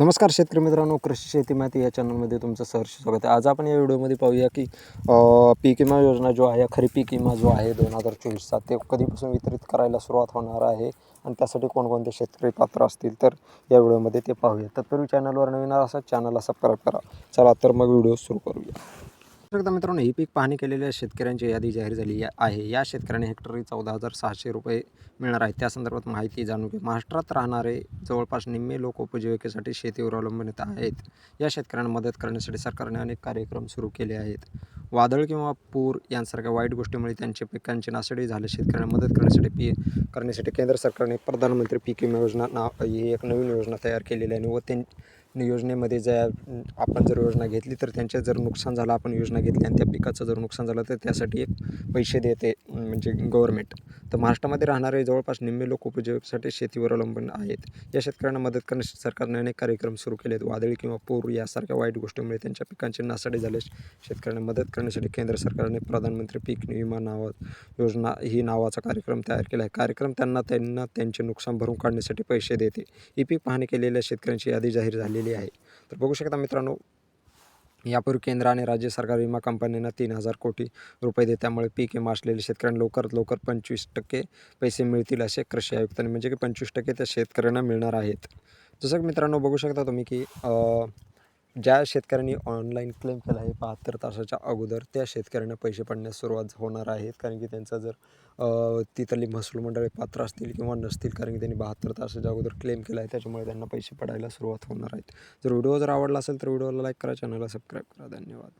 नमस्कार शेतकरी मित्रांनो कृषी शेती माहिती या चॅनलमध्ये तुमचं सहर्ष स्वागत आहे. आज आपण या व्हिडिओमध्ये पाहूया की पीक विमा योजना जो आहे खरी पीक विमा जो आहे दोन हजार चोवीसचा ते कधीपासून वितरित करायला सुरुवात होणार आहे आणि त्यासाठी कोणकोणते शेतकरी पात्र असतील तर या व्हिडिओमध्ये ते पाहूया. तत्पूर्वी चॅनलवर नवीन असा चॅनलला सबस्क्राईब करा. चला तर मग व्हिडिओ सुरू करूया. एकदा मित्रांनो ही पीक पाहणी केलेल्या शेतकऱ्यांची यादी जाहीर झाली आहे. या शेतकऱ्यांनी हेक्टरी चौदा हजार सहाशे रुपये मिळणार आहे त्या संदर्भात माहिती जाणून घेऊ महाराष्ट्रात राहणारे जवळपास निम्मे लोक उपजीविकेसाठी शेतीवर अवलंबून आहेत. या शेतकऱ्यांना मदत करण्यासाठी सरकारने अनेक कार्यक्रम सुरू केले आहेत. वादळ किंवा पूर यांसारख्या वाईट गोष्टीमुळे त्यांच्या पिकांची नासडी झाले शेतकऱ्यांना मदत करण्यासाठी पी करण्यासाठी केंद्र सरकारने प्रधानमंत्री पीक विमा योजना नाव ही एक नवीन योजना तयार केलेली आहे. व त्यां योजनेमध्ये जर आपण जर योजना घेतली तर त्यांचे जर नुकसान झालं आपण योजना घेतली आणि त्या पिकाचं जर नुकसान झालं तर त्यासाठी एक पैसे देते म्हणजे गव्हर्मेंट तर महाराष्ट्रामध्ये राहणारे जवळपास निम्मे लोक उपजीविकेसाठी शेतीवर अवलंबून आहेत. या शेतकऱ्यांना मदत करण्यासाठी सरकारने अनेक कार्यक्रम सुरू केले आहेत वादळी किंवा पूर यासारख्या वाईट गोष्टीमुळे त्यांच्या पिकांची नासाडे झाले. शेतकऱ्यांना मदत करण्यासाठी केंद्र सरकारने प्रधानमंत्री पीक विमा नावा योजना ही नावाचा कार्यक्रम तयार केला आहे. कार्यक्रम त्यांना त्यांना त्यांचे नुकसान भरून काढण्यासाठी पैसे देते. ही पीक पाहणी केलेल्या शेतकऱ्यांची यादी जाहीर झालेली आहे. तर बघू शकता मित्रांनो यापूर्वी केंद्र आणि राज्य सरकार विमा कंपन्यांना तीन हजार कोटी रुपये देत्यामुळे पीक विमा असलेले शेतकऱ्यांना लवकरात लवकर पंचवीस टक्के पैसे मिळतील असे कृषी आयुक्तांनी म्हणजे की पंचवीस टक्के त्या शेतकऱ्यांना मिळणार आहेत. जसं की मित्रांनो बघू शकता तुम्ही की ज्या शेतकऱ्यांनी ऑनलाईन क्लेम केला आहे बहात्तर तासाच्या अगोदर त्या शेतकऱ्यांना पैसे पडण्यास सुरुवात होणार आहेत कारण की त्यांचा जर तिथली महसूल मंडळे पात्र असतील किंवा नसतील कारण की त्यांनी बहात्तर तासाच्या अगोदर क्लेम केला आहे त्याच्यामुळे त्यांना पैसे पडायला सुरुवात होणार आहेत. जर व्हिडिओ जर आवडला असेल तर व्हिडिओला लाईक करा चॅनलला सबस्क्राईब करा. धन्यवाद.